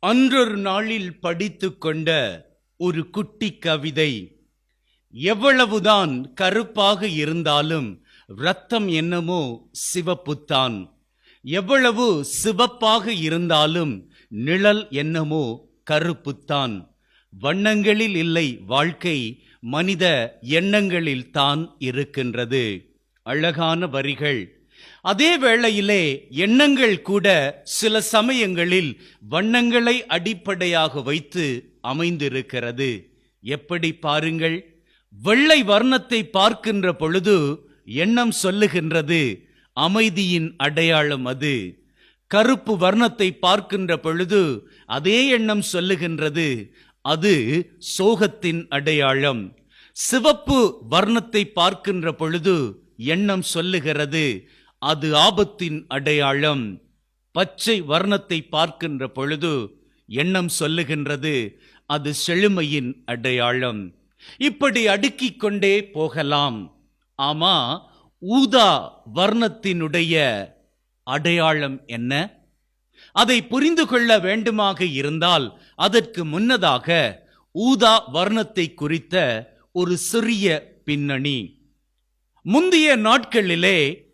அன்றொரு நாளில் படித்து கொண்ட ஒரு குட்டி கவிதை. எவ்வளவுதான் கருப்பாக இருந்தாலும் ரத்தம் என்னமோ சிவப்புத்தான். எவ்வளவு சிவப்பாக இருந்தாலும் நிழல் என்னமோ கருப்புத்தான். வண்ணங்களில் இல்லை வாழ்க்கை மனித எண்ணங்களில் தான் இருக்கின்றது. அழகான வரிகள் அதே வேளையிலே எண்ணங்கள் கூட சில சமயங்களில் வண்ணங்களை அடிப்படையாக வைத்து அமைந்திருக்கிறது. எப்படி பாருங்கள்? வெள்ளை வர்ணத்தை பார்க்கின்ற பொழுது எண்ணம் சொல்லுகின்றது அமைதியின் அடையாளம் அது. கருப்பு வர்ணத்தை பார்க்கின்ற பொழுது அதே எண்ணம் சொல்லுகின்றது அது சோகத்தின் அடையாளம். சிவப்பு வர்ணத்தை பார்க்கின்ற பொழுது எண்ணம் சொல்லுகிறது அது ஆபத்தின் அடையாளம். பச்சை வர்ணத்தை பார்க்கின்ற பொழுது எண்ணம் சொல்லுகின்றது அது செழுமையின் அடையாளம். இப்படி அடுக்கிக் கொண்டே போகலாம். ஆமா ஊதா வர்ணத்தினுடைய அடையாளம் என்ன? அதை புரிந்து கொள்ள வேண்டுமாக இருந்தால் அதற்கு முன்னதாக ஊதா வர்ணத்தை குறித்த ஒரு சிறிய பின்னணி. முந்தைய நாட்களிலே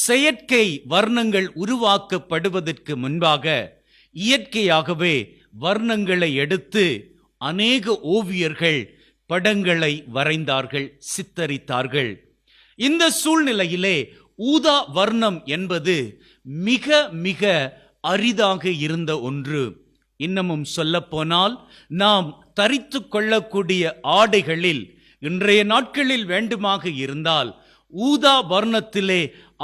செயற்கை வர்ணங்கள் உருவாக்கப்படுவதற்கு முன்பாக இயற்கையாகவே வர்ணங்களை எடுத்து அநேக ஓவியர்கள் படங்களை வரைந்தார்கள் சித்தரித்தார்கள். இந்த சூழ்நிலையிலே ஊதா வர்ணம் என்பது மிக மிக அரிதாக இருந்த ஒன்று. இன்னமும் சொல்லப்போனால் நாம் தரித்து கொள்ளக்கூடிய ஆடைகளில் இன்றைய நாட்களில் வேண்டுமாக இருந்தால் ஊதா வர்ணத்திலே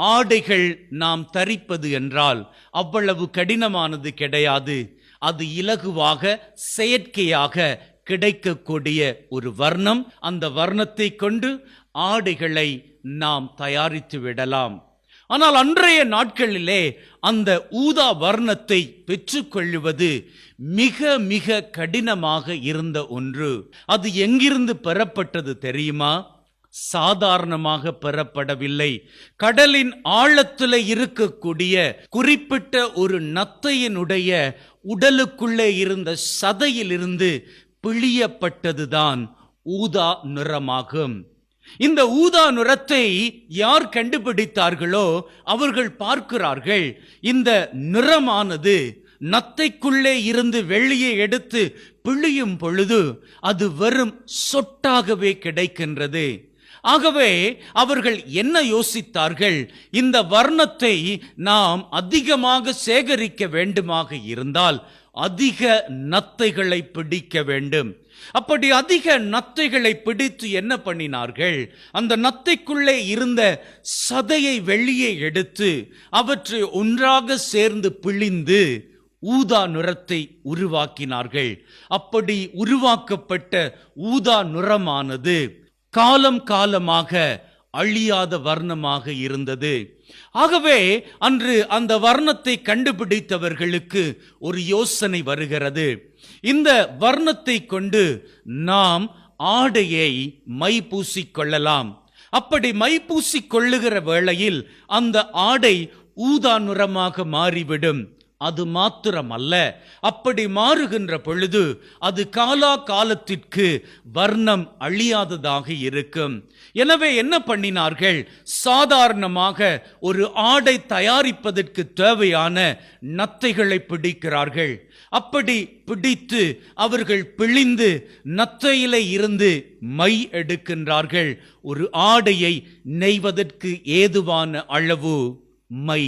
ஆடைகள் நாம் தரிப்பது என்றால் அவ்வளவு கடினமானது கிடையாது. அது இலகுவாக செயற்கையாக கிடைக்கக்கூடிய ஒரு வர்ணம். அந்த வர்ணத்தை கொண்டு ஆடைகளை நாம் தயாரித்து விடலாம். ஆனால் அன்றைய நாட்களிலே அந்த ஊதா வர்ணத்தை பெற்றுக்கொள்வது மிக மிக கடினமாக இருந்த ஒன்று. அது எங்கிருந்து பெறப்பட்டது தெரியுமா? சாதாரணமாக பெறப்படவில்லை. கடலின் ஆழத்தில் இருக்கக்கூடிய குறிப்பிட்ட ஒரு நத்தையினுடைய உடலுக்குள்ளே இருந்த சதையிலிருந்து பிழியப்பட்டதுதான் ஊதா நிறமாகும். இந்த ஊதா நிறத்தை யார் கண்டுபிடித்தார்களோ அவர்கள் பார்க்கிறார்கள். இந்த நிறமானது நத்தைக்குள்ளே இருந்து வெளியே எடுத்து பிழியும் பொழுது அது வெறும் சொட்டாகவே கிடைக்கின்றது. ஆகவே அவர்கள் என்ன யோசித்தார்கள்? இந்த வர்ணத்தை நாம் அதிகமாக சேகரிக்க வேண்டுமாக இருந்தால் அதிக நத்தைகளை பிடிக்க வேண்டும். அப்படி அதிக நத்தைகளை பிடித்து என்ன பண்ணினார்கள்? அந்த நத்தைக்குள்ளே இருந்த சதையை வெளியே எடுத்து அவற்றை ஒன்றாக சேர்ந்து பிழிந்து ஊதா நிறத்தை உருவாக்கினார்கள். அப்படி உருவாக்கப்பட்ட ஊதா நிறமானது காலம் காலமாக அழியாத வர்ணமாக இருந்தது. ஆகவே அன்று அந்த வர்ணத்தை கண்டுபிடித்தவர்களுக்கு ஒரு யோசனை வருகிறது. இந்த வர்ணத்தை கொண்டு நாம் ஆடையை மை பூசிக்கொள்ளலாம் அப்படி மை பூசிக் கொள்ளுகிற வேளையில் அந்த ஆடை ஊதா நிறமாக மாறிவிடும். அது மாத்திரமல்ல. அப்படி மாறுகின்ற பொழுது அது காலா காலத்திற்கு வர்ணம் அழியாததாக இருக்கும். எனவே என்ன பண்ணினார்கள்? சாதாரணமாக ஒரு ஆடை தயாரிப்பதற்கு தேவையான நத்தைகளை பிடிக்கிறார்கள். அப்படி பிடித்து அவர்கள் பிழிந்து நத்தையில இருந்து மை எடுக்கின்றார்கள். ஒரு ஆடையை நெய்வதற்கு ஏதுவான அளவு மை.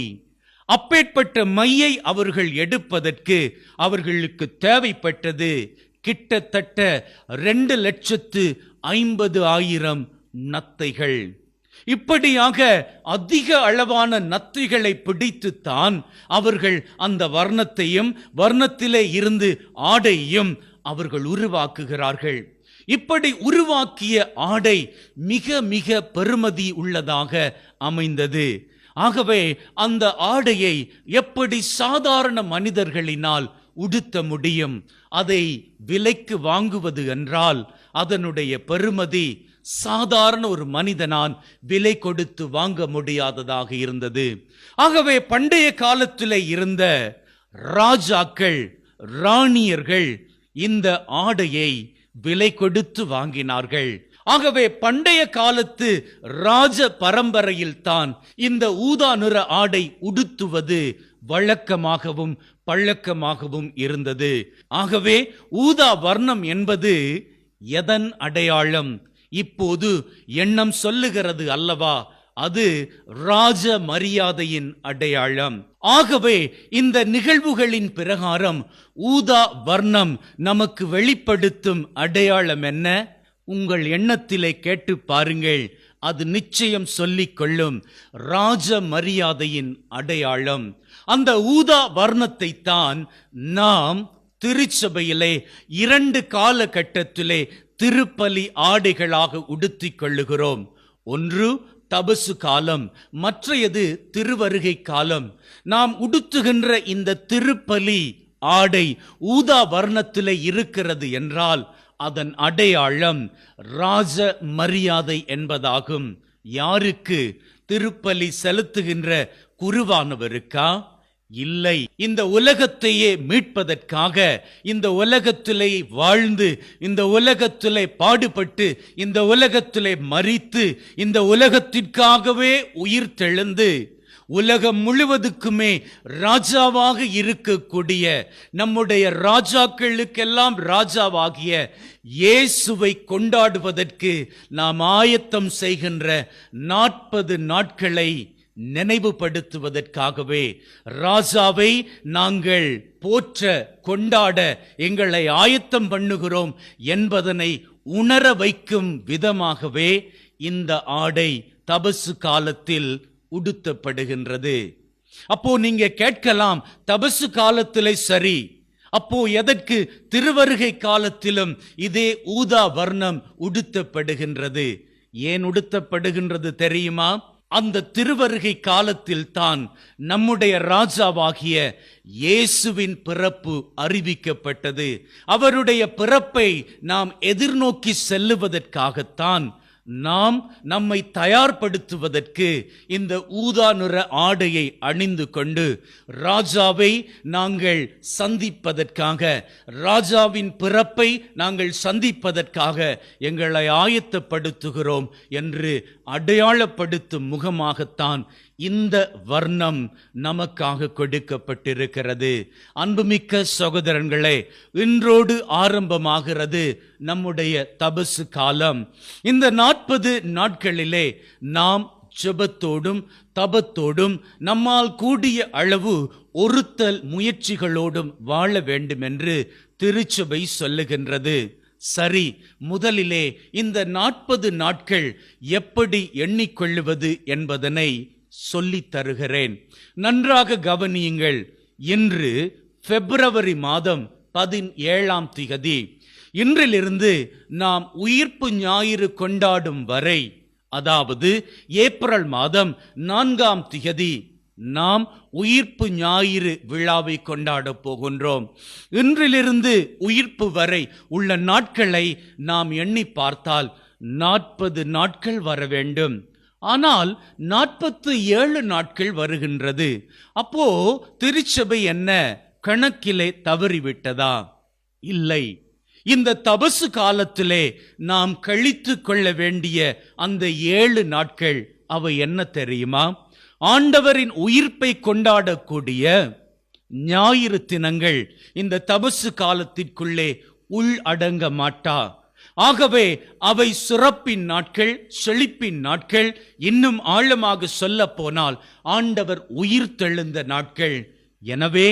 அப்பேற்பட்ட மையை அவர்கள் எடுப்பதற்கு அவர்களுக்கு தேவைப்பட்டது கிட்டத்தட்ட ரெண்டு லட்சத்து ஐம்பது ஆயிரம் நத்தைகள். இப்படியாக அதிக அளவான நத்தைகளை பிடித்துத்தான் அவர்கள் அந்த வர்ணத்தையும் வர்ணத்திலே இருந்து ஆடையும் அவர்கள் உருவாக்குகிறார்கள். இப்படி உருவாக்கிய ஆடை மிக மிக பெருமதி உள்ளதாக அமைந்தது. ஆகவே அந்த ஆடையை எப்படி சாதாரண மனிதர்களினால் உடுத்த முடியும்? அதை விலைக்கு வாங்குவது என்றால் அதனுடைய பெருமதி சாதாரண ஒரு மனிதனான் விலை கொடுத்து வாங்க முடியாததாக இருந்தது. ஆகவே பண்டைய காலத்திலே இருந்த ராஜாக்கள் ராணியர்கள் இந்த ஆடையை விலை கொடுத்து வாங்கினார்கள். ஆகவே பண்டைய காலத்து ராஜ பரம்பரையில் தான் இந்த ஊதா நிற ஆடை உடுத்துவது வழக்கமாகவும் பழக்கமாகவும் இருந்தது. ஆகவே ஊதா வர்ணம் என்பது எதன் அடையாளம்? இப்போது எண்ணம் சொல்லுகிறது அல்லவா? அது ராஜ மரியாதையின் அடையாளம். ஆகவே இந்த நிகழ்வுகளின் பிரகாரம் ஊதா வர்ணம் நமக்கு வெளிப்படுத்தும் அடையாளம் என்ன? உங்கள் எண்ணத்திலே கேட்டு பாருங்கள். அது நிச்சயம் சொல்லிக் கொள்ளும் ராஜ மரியாதையின் அடையாளம். அந்த ஊதா வர்ணத்தை தான் நாம் திருச்சபையிலே இரண்டு காலகட்டத்திலே திருப்பலி ஆடைகளாக உடுத்திக் கொள்ளுகிறோம். ஒன்று தபசு காலம் மற்றையது திருவருகை காலம். நாம் உடுத்துகின்ற இந்த திருப்பலி ஆடை ஊதா வர்ணத்திலே இருக்கிறது என்றால் அதன் அடையாளம் ராஜ மரியாதை என்பதாகும். யாருக்கு திருப்பலி செலுத்துகின்ற குருவானவருக்கா? இல்லை. இந்த உலகத்தையே மீட்பதற்காக இந்த உலகத்திலே வாழ்ந்து இந்த உலகத்திலே பாடுபட்டு இந்த உலகத்திலே மறித்து இந்த உலகத்திற்காகவே உயிர் தெழுந்து உலகம் முழுவதுக்குமே ராஜாவாக இருக்கக்கூடிய நம்முடைய ராஜாக்களுக்கெல்லாம் ராஜாவாகிய இயேசுவை கொண்டாடுவதற்கு நாம் ஆயத்தம் செய்கின்ற நாற்பது நாட்களை நினைவுபடுத்துவதற்காகவே ராஜாவை நாங்கள் போற்ற கொண்டாட எங்களை ஆயத்தம் பண்ணுகிறோம் என்பதனை உணர வைக்கும் விதமாகவே இந்த ஆடை தபசு காலத்தில் உடுத்தப்படுகின்றது. அப்போ நீங்க கேட்கலாம் தபசு காலத்திலே சரி. அப்போ எதற்கு? திருவருகை காலத்திலும் இதே ஊதா வர்ணம் உடுத்தப்படுகின்றது. ஏன் உடுத்தப்படுகின்றது தெரியுமா? அந்த திருவருகை காலத்தில் தான் நம்முடைய ராஜாவாகிய இயேசுவின் பிறப்பு அறிவிக்கப்பட்டது. அவருடைய பிறப்பை நாம் எதிர்நோக்கி செல்லுவதற்காகத்தான் நாம் நம்மை தயார்படுத்துவதற்கு இந்த ஊதா நிற ஆடையை அணிந்து கொண்டு ராஜாவை நாங்கள் சந்திப்பதற்காக ராஜாவின் பிறப்பை நாங்கள் சந்திப்பதற்காக எங்களை ஆயத்தப்படுத்துகிறோம் என்று அடையாளப்படுத்தும் முகமாகத்தான் இந்த வர்ணம் நமக்காக கொடுக்கப்பட்டிருக்கிறது. அன்புமிக்க சகோதரன்களே இன்றோடு ஆரம்பமாகிறது நம்முடைய தபசு காலம். இந்த நாற்பது நாட்களிலே நாம் ஜபத்தோடும் தபத்தோடும் நம்மால் கூடிய அளவு ஒருத்தல் முயற்சிகளோடும் வாழ வேண்டும் என்று திருச்சபை சொல்லுகின்றது. சரி முதலிலே இந்த நாற்பது நாட்கள் எப்படி எண்ணிக்கொள்ளுவது என்பதனை சொல்லித் தருகிறேன். நன்றாக கவனியுங்கள் இன்று பிப்ரவரி மாதம் பதினேழாம் திகதி. இன்றிலிருந்து நாம் உயிர்ப்பு ஞாயிறு கொண்டாடும் வரை அதாவது ஏப்ரல் மாதம் நான்காம் திகதி நாம் உயிர்ப்பு ஞாயிறு விழாவை கொண்டாடப் போகின்றோம். இன்றிலிருந்து உயிர்ப்பு வரை உள்ள நாட்களை நாம் எண்ணி பார்த்தால் நாற்பது நாட்கள் வர வேண்டும். ஆனால் நாற்பத்து ஏழு நாட்கள் வருகின்றது. அப்போ திருச்சபை என்ன கணக்கிலே தவறிவிட்டதா? இல்லை. இந்த தபசு காலத்திலே நாம் கழித்து கொள்ள வேண்டிய அந்த ஏழு நாட்கள் அவை என்ன தெரியுமா? ஆண்டவரின் உயிர்ப்பை கொண்டாடக்கூடிய ஞாயிறு தினங்கள் இந்த தபசு காலத்திற்குள்ளே உள் அடங்க மாட்டா. ஆகவே அவை சுரப்பின் நாட்கள் செழிப்பின் நாட்கள் இன்னும் ஆழமாக சொல்ல போனால் ஆண்டவர் உயிர் தெழுந்த நாட்கள். எனவே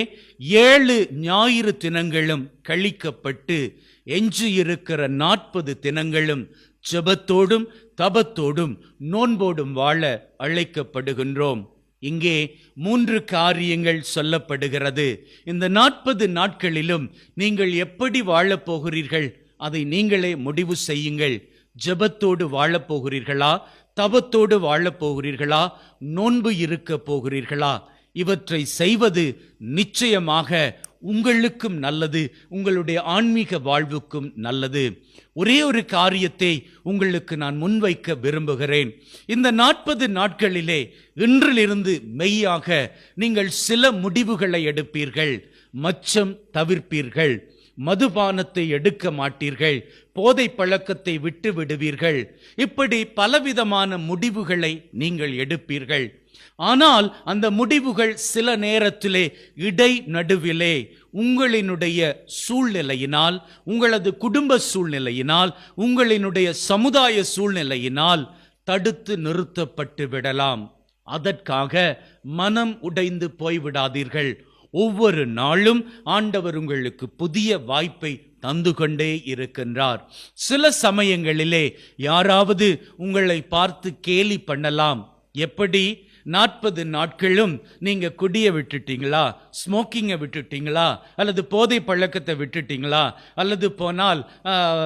ஏழு ஞாயிறு தினங்களும் கழிக்கப்பட்டு எஞ்சியிருக்கிற நாற்பது தினங்களும் ஜெபத்தோடும் தபத்தோடும் நோன்போடும் வாழ அழைக்கப்படுகின்றோம். இங்கே மூன்று காரியங்கள் சொல்லப்படுகிறது. இந்த நாற்பது நாட்களிலும் நீங்கள் எப்படி வாழப் போகிறீர்கள்? அதை நீங்களே முடிவு செய்யுங்கள். ஜெபத்தோடு வாழப் போகிறீர்களா? தபத்தோடு வாழப் போகிறீர்களா? நோன்பு இருக்க போகிறீர்களா? இவற்றை செய்வது நிச்சயமாக உங்களுக்கும் நல்லது உங்களுடைய ஆன்மீக வாழ்வுக்கும் நல்லது. ஒரே ஒரு காரியத்தை உங்களுக்கு நான் முன்வைக்க விரும்புகிறேன். இந்த நாற்பது நாட்களிலே இன்றிலிருந்து மெய்யாக நீங்கள் சில முடிவுகளை எடுப்பீர்கள். மச்சம் தவிர்ப்பீர்கள். மதுபானத்தை எடுக்க மாட்டீர்கள். போதை பழக்கத்தை விட்டு விடுவீர்கள். இப்படி பலவிதமான முடிவுகளை நீங்கள் எடுப்பீர்கள். ஆனால் அந்த முடிவுகள் சில நேரத்திலே இடை நடுவிலே உங்களினுடைய சூழ்நிலையினால் உங்களது குடும்ப சூழ்நிலையினால் உங்களினுடைய சமுதாய சூழ்நிலையினால் தடுத்து நிறுத்தப்பட்டு விடலாம். அதற்காக மனம் உடைந்து போய்விடாதீர்கள். ஒவ்வொரு நாளும் ஆண்டவர் உங்களுக்கு புதிய வாய்ப்பை தந்து கொண்டே இருக்கின்றார். சில சமயங்களிலே யாராவது உங்களை பார்த்து கேலி பண்ணலாம். எப்படி? நாற்பது நாட்களும் நீங்க குடிய விட்டுட்டீங்களா? ஸ்மோக்கிங்கை விட்டுட்டீங்களா? அல்லது போதை பழக்கத்தை விட்டுட்டீங்களா? அல்லது போனால்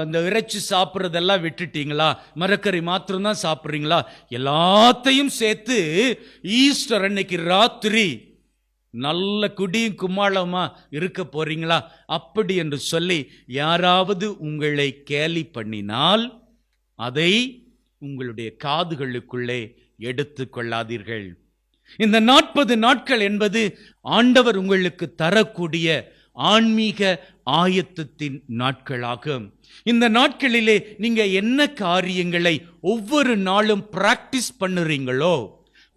இந்த இறைச்சி சாப்பிட்றதெல்லாம் விட்டுட்டீங்களா? மரக்கறி மாத்திரம்தான் சாப்பிட்றீங்களா? எல்லாத்தையும் சேர்த்து ஈஸ்டர் அன்னைக்கு ராத்திரி நல்ல குடியும் கும்மாளமா இருக்க போறீங்களா? அப்படி என்று சொல்லி யாராவது உங்களை கேலி பண்ணினால் அதை உங்களுடைய காதுகளுக்குள்ளே எடுத்து கொள்ளாதீர்கள். இந்த நாற்பது நாட்கள் என்பது ஆண்டவர் உங்களுக்கு தரக்கூடிய ஆன்மீக ஆயத்தத்தின் நாட்களாகும். இந்த நாட்களிலே நீங்க என்ன காரியங்களை ஒவ்வொரு நாளும் பிராக்டிஸ் பண்ணுறீங்களோ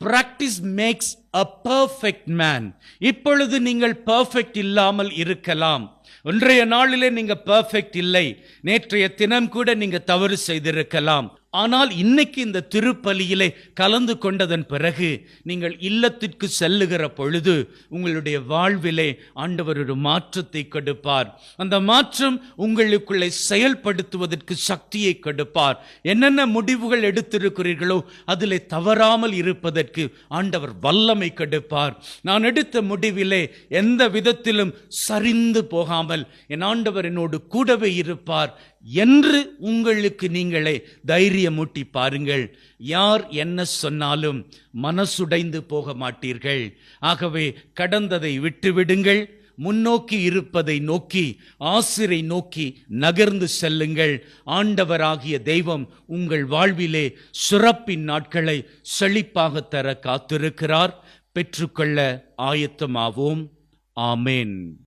practice makes a perfect man இப்பொழுது நீங்கள் பர்ஃபெக்ட் இல்லாமல் இருக்கலாம். ஒன்றைய நாளிலே நீங்க பர்ஃபெக்ட் இல்லை. நேற்றைய தினம் கூட நீங்க தவறு செய்திருக்கலாம். ஆனால் இன்னைக்கு இந்த திருப்பலியிலே கலந்து கொண்டதன் பிறகு நீங்கள் இல்லத்திற்கு செல்லுகிற பொழுது உங்களுடைய வாழ்விலே ஆண்டவர் ஒரு மாற்றத்தை கொடுப்பார். அந்த மாற்றம் உங்களுக்குள்ளே செயல்படுத்துவதற்கு சக்தியை கொடுப்பார். என்னென்ன முடிவுகள் எடுத்திருக்கிறீர்களோ அதில் தவறாமல் இருப்பதற்கு ஆண்டவர் வல்லமை கெடுப்பார். நான் எடுத்த முடிவிலே எந்த விதத்திலும் சரிந்து போகாமல் என் ஆண்டவர் என்னோடு கூடவே இருப்பார். என்று உங்களுக்கு நீங்களே தைரியமூட்டி பாருங்கள். யார் என்ன சொன்னாலும் மனசுடைந்து போக மாட்டீர்கள். ஆகவே கடந்ததை விட்டுவிடுங்கள். முன்னோக்கி இருப்பதை நோக்கி ஆசிரை நோக்கி நகர்ந்து செல்லுங்கள். ஆண்டவராகிய தெய்வம் உங்கள் வாழ்விலே சுரப்பின் நாட்களை செழிப்பாக தர காத்திருக்கிறார். பெற்றுக்கொள்ள ஆயத்தமாவோம். ஆமேன்.